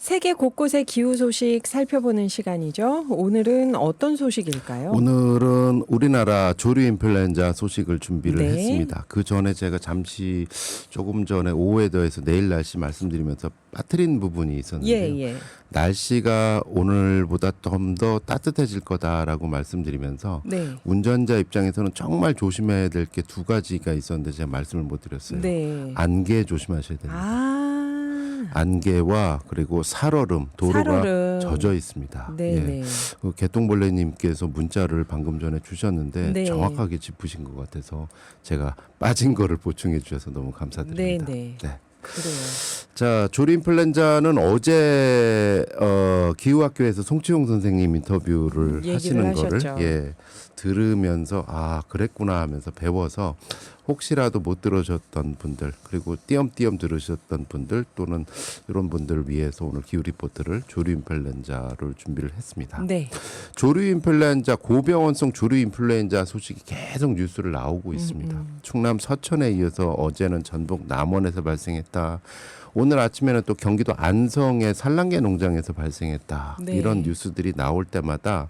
세계 곳곳의 기후 소식 살펴보는 시간이죠. 오늘은 어떤 소식일까요? 오늘은 우리나라 조류 인플루엔자 소식을 준비를 네. 했습니다. 그 전에 제가 잠시 조금 전에 오후에 더해서 내일 날씨 말씀드리면서 빠뜨린 부분이 있었는데요. 예, 예. 날씨가 오늘보다 좀 더 따뜻해질 거다라고 말씀드리면서 네. 운전자 입장에서는 정말 조심해야 될 게 두 가지가 있었는데 제가 말씀을 못 드렸어요. 네. 안개 조심하셔야 됩니다. 아. 안개와 그리고 살얼음 도로가 살얼음. 젖어 있습니다. 네, 예. 네. 그 개똥벌레님께서 문자를 방금 전에 주셨는데 네. 정확하게 짚으신 것 같아서 제가 빠진 거를 보충해 주셔서 너무 감사드립니다. 네, 네. 그래요. 자 조류 인플루엔자는 어제 어, 기후학교에서 송치용 선생님 인터뷰를 하시는 거를 하셨죠. 예 들으면서 아 그랬구나 하면서 배워서 혹시라도 못 들으셨던 분들 그리고 띄엄띄엄 들으셨던 분들 또는 이런 분들을 위해서 오늘 기후 리포트를 조류 인플루엔자를 준비를 했습니다. 네. 조류 인플루엔자 고병원성 조류 인플루엔자 소식이 계속 뉴스를 나오고 있습니다. 음. 충남 서천에 이어서 어제는 전북 남원에서 발생했다. 오늘 아침에는 또 경기도 안성의 산란계 농장에서 발생했다. 네. 이런 뉴스들이 나올 때마다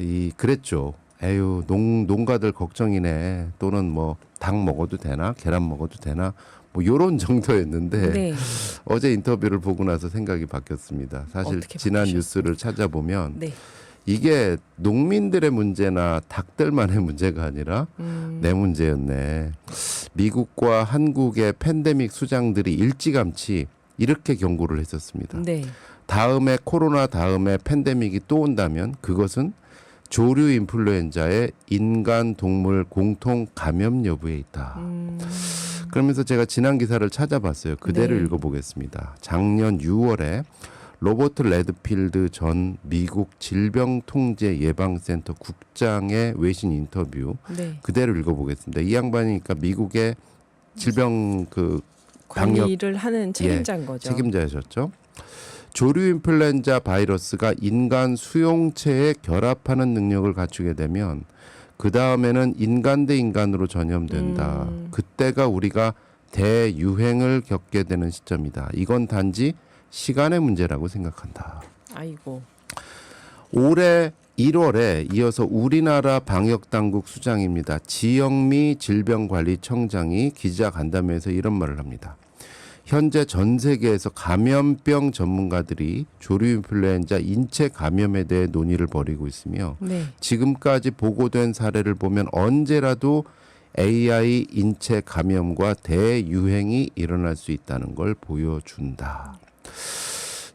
이 그랬죠. 에휴 농 농가들 걱정이네. 또는 뭐 닭 먹어도 되나 계란 먹어도 되나 뭐 요런 정도였는데 네. 어제 인터뷰를 보고 나서 생각이 바뀌었습니다. 사실 지난? 뉴스를 찾아보면 네. 이게 농민들의 문제나 닭들만의 문제가 아니라 음. 내 문제였네. 미국과 한국의 팬데믹 수장들이 일찌감치 이렇게 경고를 했었습니다. 네. 다음에 코로나 다음에 팬데믹이 또 온다면 그것은 조류 인플루엔자의 인간 동물 공통 감염 여부에 있다. 음. 그러면서 제가 지난 기사를 찾아봤어요. 그대로 네. 읽어보겠습니다. 작년 6월에 로버트 레드필드 전 미국 질병통제예방센터 국장의 외신 인터뷰 네. 그대로 읽어보겠습니다. 이 양반이니까 미국의 질병 그 방역 관리를 하는 책임자인 거죠. 책임자셨죠. 조류 인플루엔자 바이러스가 인간 수용체에 결합하는 능력을 갖추게 되면 그 다음에는 인간 대 인간으로 전염된다. 음. 그때가 우리가 대유행을 겪게 되는 시점이다. 이건 단지 시간의 문제라고 생각한다. 아이고. 올해 1월에 이어서 우리나라 방역당국 수장입니다. 지영미 질병관리청장이 기자 간담회에서 이런 말을 합니다. 현재 전 세계에서 감염병 전문가들이 조류인플루엔자 인체 감염에 대해 논의를 벌이고 있으며 네. 지금까지 보고된 사례를 보면 언제라도 AI 인체 감염과 대유행이 일어날 수 있다는 걸 보여준다.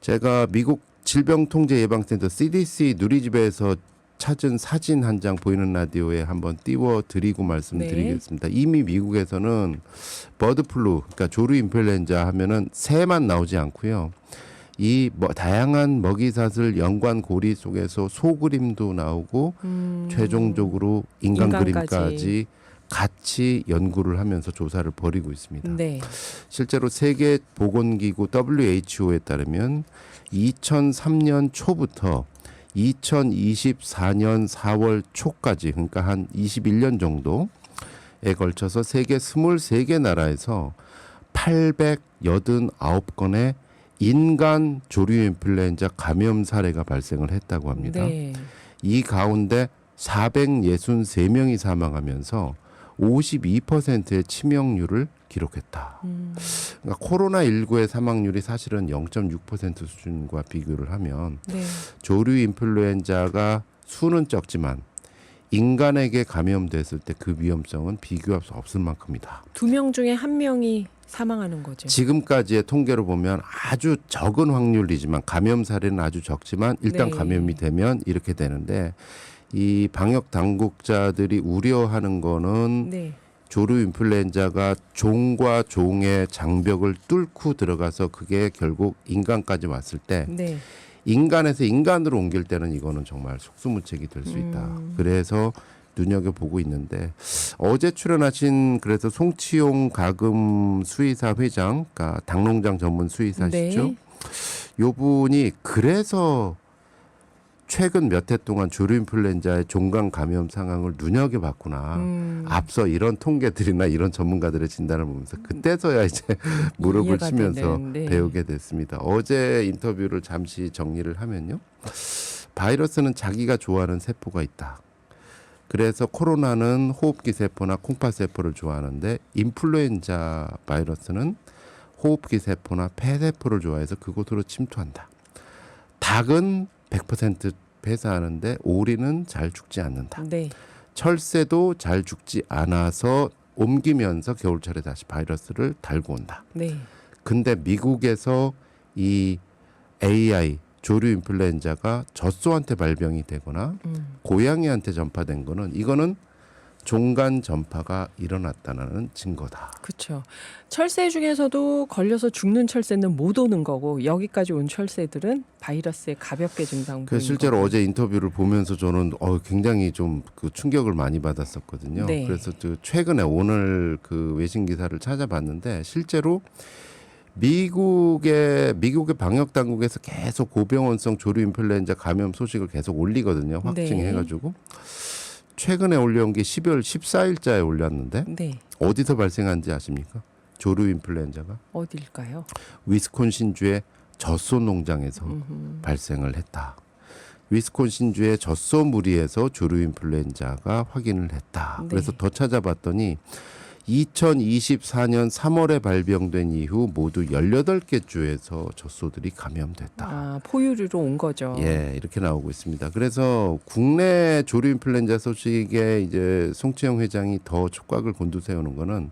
제가 미국 질병통제예방센터 CDC 누리집에서 찾은 사진 한 장 보이는 라디오에 한번 띄워 드리고 말씀드리겠습니다. 이미 미국에서는 버드플루, 그러니까 조류 인플루엔자 하면은 새만 나오지 않고요. 이 뭐 다양한 먹이사슬 연관 고리 속에서 소그림도 나오고 음. 최종적으로 인간 인간까지. 그림까지 같이 연구를 하면서 조사를 벌이고 있습니다. 네. 실제로 세계 보건기구 WHO에 따르면 2003년 초부터 2024년 4월 초까지 그러니까 한 21년 정도에 걸쳐서 세계 23개 나라에서 889건의 인간 조류 인플루엔자 감염 사례가 발생을 했다고 합니다. 네. 이 가운데 463명이 사망하면서 52%의 치명률을 기록했다. 음. 그러니까 코로나 19의 사망률이 사실은 0.6% 수준과 비교를 하면 네. 조류 인플루엔자가 수는 적지만 인간에게 감염됐을 때 그 위험성은 비교할 수 없을 만큼이다. 두 명 중에 한 명이 사망하는 거죠. 지금까지의 통계로 보면 아주 적은 확률이지만 감염 사례는 아주 적지만 일단 네. 감염이 되면 이렇게 되는데 이 방역 당국자들이 우려하는 거는 네. 조류 인플루엔자가 종과 종의 장벽을 뚫고 들어가서 그게 결국 인간까지 왔을 때 네. 인간에서 인간으로 옮길 때는 이거는 정말 속수무책이 될 수 있다. 음. 그래서 눈여겨 보고 있는데 어제 출연하신 그래서 송치용 가금 수의사 회장, 그러니까 닭농장 전문 수의사시죠. 네. 요 분이 그래서 최근 몇 해 동안 조류 인플루엔자의 종강 감염 상황을 눈여겨 봤구나. 음, 앞서 이런 통계들이나 이런 전문가들의 진단을 보면서 그때서야 이제 무릎을 치면서 되는, 네. 배우게 됐습니다. 어제 인터뷰를 잠시 정리를 하면요. 바이러스는 자기가 좋아하는 세포가 있다. 그래서 코로나는 호흡기 세포나 콩팥 세포를 좋아하는데 인플루엔자 바이러스는 호흡기 세포나 폐 세포를 좋아해서 그곳으로 침투한다. 닭은 100% 폐사하는데 오리는 잘 죽지 않는다. 네. 철새도 잘 죽지 않아서 옮기면서 겨울철에 다시 바이러스를 달고 온다. 네. 근데 미국에서 이 AI 조류 인플루엔자가 젖소한테 발병이 되거나 음, 고양이한테 전파된 거는 이거는 종간 전파가 일어났다는 증거다. 그렇죠. 철새 중에서도 걸려서 죽는 철새는 못 오는 거고 여기까지 온 철새들은 바이러스에 가볍게 증상 그 보이는 실제로 거고. 어제 인터뷰를 보면서 저는 어 굉장히 좀 그 충격을 많이 받았었거든요. 네. 그래서 그 최근에 오늘 그 외신 기사를 찾아봤는데 실제로 미국의 미국의 방역 당국에서 계속 고병원성 조류 인플루엔자 감염 소식을 계속 올리거든요. 확증해 네. 가지고 최근에 올려온 게 12월 14일자에 올렸는데 네. 어디서 발생한지 아십니까? 조류 인플루엔자가 어딜까요? 위스콘신주의 젖소 농장에서 음흠. 발생을 했다. 위스콘신주의 젖소 무리에서 조류 인플루엔자가 확인을 했다. 네. 그래서 더 찾아봤더니 2024년 3월에 발병된 이후 모두 18개 주에서 젖소들이 감염됐다. 아, 포유류로 온 거죠. 예, 이렇게 나오고 있습니다. 그래서 국내 조류 인플루엔자 소식에 이제 송치영 회장이 더 촉각을 곤두세우는 거는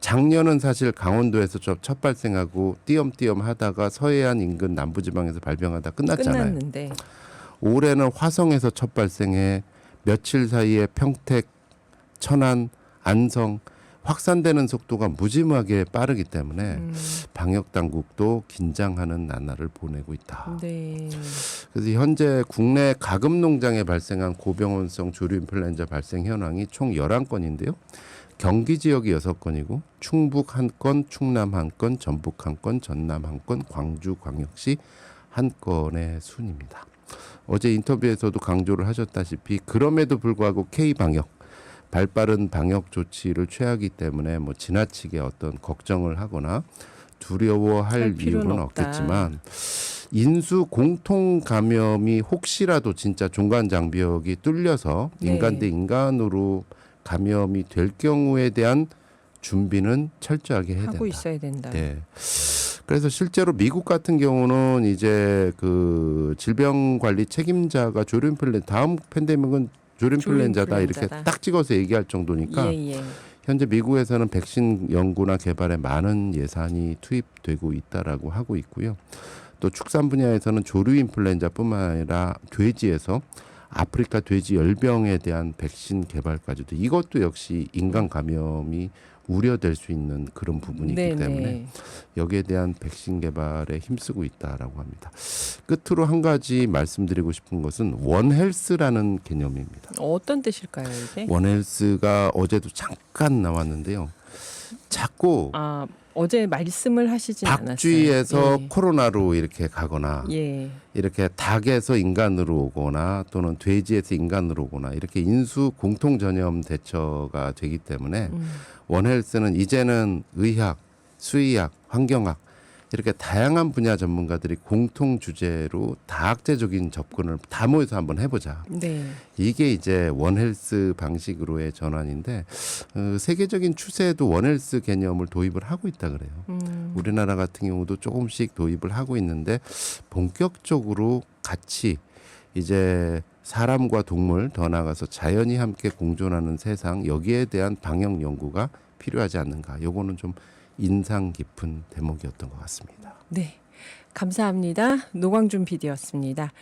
작년은 사실 강원도에서 저- 첫 발생하고 띄엄띄엄 하다가 서해안 인근 남부지방에서 발병하다 끝났잖아요. 끝났는데 올해는 화성에서 첫 발생해 며칠 사이에 평택, 천안, 안성 확산되는 속도가 무지막에 빠르기 때문에 음, 방역 당국도 긴장하는 나날을 보내고 있다. 네. 그래서 현재 국내 가금 농장에 발생한 고병원성 조류 인플루엔자 발생 현황이 총 11건인데요. 경기 지역이 6건이고 충북 한 건, 충남 한 건, 전북 한 건, 전남 한 건, 광주 광역시 한 건의 순입니다. 어제 인터뷰에서도 강조를 하셨다시피 그럼에도 불구하고 K 방역 발빠른 방역 조치를 취하기 때문에 뭐 지나치게 어떤 걱정을 하거나 두려워할 이유는 없다. 없겠지만 인수 공통 감염이 혹시라도 진짜 종간 장벽이 뚫려서 네. 인간 대 인간으로 감염이 될 경우에 대한 준비는 철저하게 해야 하고 된다. 있어야 된다. 네. 그래서 실제로 미국 같은 경우는 이제 그 질병 관리 책임자가 조류 인플루엔 다음 팬데믹은 조류인플루엔자다 이렇게 조류인플루엔자다. 딱 찍어서 얘기할 정도니까 예, 예. 현재 미국에서는 백신 연구나 개발에 많은 예산이 투입되고 있다라고 하고 있고요. 또 축산 분야에서는 조류 인플루엔자뿐만 아니라 돼지에서 아프리카 돼지 열병에 대한 백신 개발까지도 이것도 역시 인간 감염이 우려될 수 있는 그런 부분이기 네, 때문에 네. 여기에 대한 백신 개발에 힘쓰고 있다라고 합니다. 끝으로 한 가지 말씀드리고 싶은 것은 원헬스라는 개념입니다. 어떤 뜻일까요, 이게? 원헬스가 어제도 잠깐 나왔는데요. 자꾸 아, 어제 말씀을 하시진 않았어요. 박쥐에서 예. 코로나로 이렇게 가거나 예. 이렇게 닭에서 인간으로 오거나 또는 돼지에서 인간으로 오거나 이렇게 인수 공통 전염 대처가 되기 때문에 음. 원헬스는 이제는 의학, 수의학, 환경학 이렇게 다양한 분야 전문가들이 공통 주제로 다학제적인 접근을 다 모여서 한번 해보자. 네. 이게 이제 원헬스 방식으로의 전환인데 어, 세계적인 추세에도 원헬스 개념을 도입을 하고 있다 그래요. 음. 우리나라 같은 경우도 조금씩 도입을 하고 있는데 본격적으로 같이 이제 사람과 동물 더 나아가서 자연이 함께 공존하는 세상 여기에 대한 방역 연구가 필요하지 않는가. 요거는 좀 인상 깊은 대목이었던 것 같습니다. 네. 감사합니다. 노광준 PD였습니다.